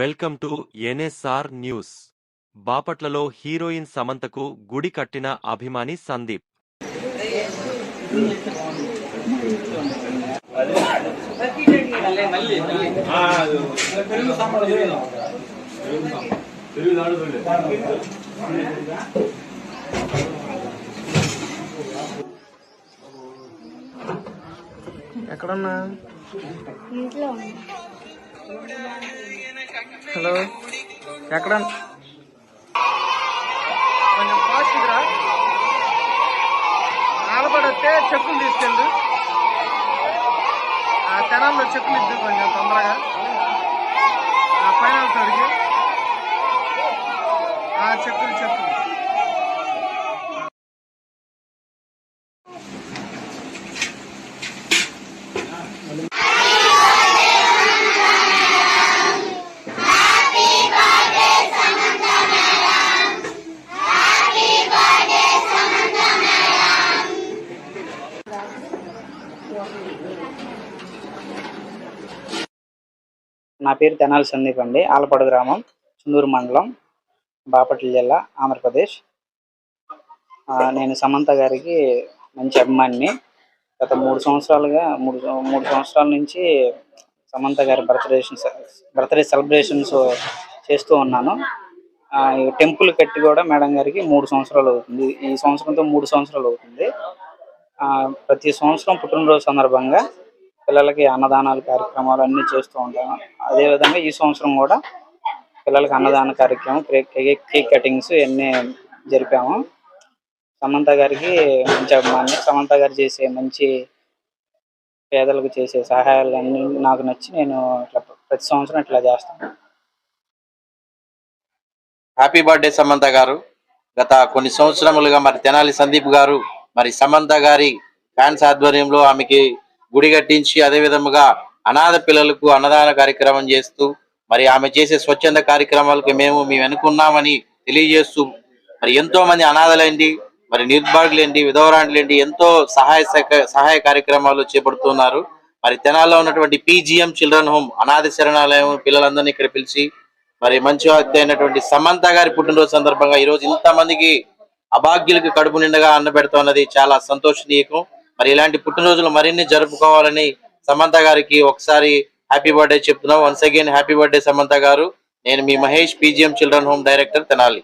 Welcome to NSR news. బాపట్లలో heroine సమంతకు గుడి కట్టిన అభిమాని సందీప్. ఎక్కడున్నా? ఇంట్లో హలో. ఎక్కడ? కొంచెం ఫాస్ట్ రా. ఆలపడొస్తే చెక్కులు తీసుకెళ్ళు. ఆ తెనాల్లో చెక్కులు ఇద్దు కొంచెం తొందరగా. నా పేరు తెనాలి సందీప్ అండి. ఆలపాడు గ్రామం చుందూరు మండలం బాపట్ల జిల్లా ఆంధ్రప్రదేశ్. ఆ, నేను సమంత గారికి మంచి అభిమానిని. గత మూడు సంవత్సరాలుగా మూడు మూడు సంవత్సరాల నుంచి సమంత గారి బర్త్డే బర్త్డే సెలబ్రేషన్స్ చేస్తూ ఉన్నాను. టెంపుల్ కట్టి కూడా మేడం గారికి మూడు సంవత్సరాలు అవుతుంది. ఈ సంవత్సరంతో మూడు సంవత్సరాలు అవుతుంది. ఆ, ప్రతి సంవత్సరం పుట్టినరోజు సందర్భంగా పిల్లలకి అన్నదానాలు కార్యక్రమాలు అన్ని చేస్తూ ఉంటాను. అదే విధంగా ఈ సంవత్సరం కూడా పిల్లలకి అన్నదాన కార్యక్రమం కేక్ కటింగ్స్ ఇవన్నీ జరిపాము. సమంత గారికి మంచి అభిమాని సమంత గారు చేసే మంచి పేదలకు చేసే సహాయాలు అన్ని నాకు నచ్చి నేను ఇట్లా ప్రతి సంవత్సరం ఇట్లా చేస్తాను. హ్యాపీ బర్త్డే సమంత గారు. గత కొన్ని సంవత్సరములుగా మరి తెనాలి సందీప్ గారు మరి సమంత గారి ఫ్యాన్స్ ఆధ్వర్యంలో ఆమెకి గుడి కట్టించి అదే విధముగా అనాథ పిల్లలకు అన్నదాన కార్యక్రమం చేస్తూ మరి ఆమె చేసే స్వచ్ఛంద కార్యక్రమాలకు మేము మేము అనుకున్నామని తెలియజేస్తూ మరి ఎంతో మంది అనాథలేండి మరి నిర్భాగులేండి విధవరాండ్లేండి ఎంతో సహాయ సహక- సహాయ కార్యక్రమాలు చేపడుతున్నారు. మరి తెనాల్లో ఉన్నటువంటి పీజీఎం చిల్డ్రన్ హోమ్ అనాథ శరణాలయం పిల్లలందరినీ ఇక్కడ పిలిచి మరి మంచి అయినటువంటి సమంత గారి పుట్టినరోజు సందర్భంగా ఈ రోజు ఇంత మందికి అభాగ్యులకు కడుపు నిండగా అన్న పెడుతున్నది చాలా సంతోషనీయకం. మరి ఇలాంటి పుట్టినరోజులు మరిన్ని జరుపుకోవాలని సమంత గారికి ఒకసారి హ్యాపీ బర్త్డే చెప్తున్నాం. Once again happy birthday Samantha garu. నేను మీ Mahesh PGM children home director Tenali.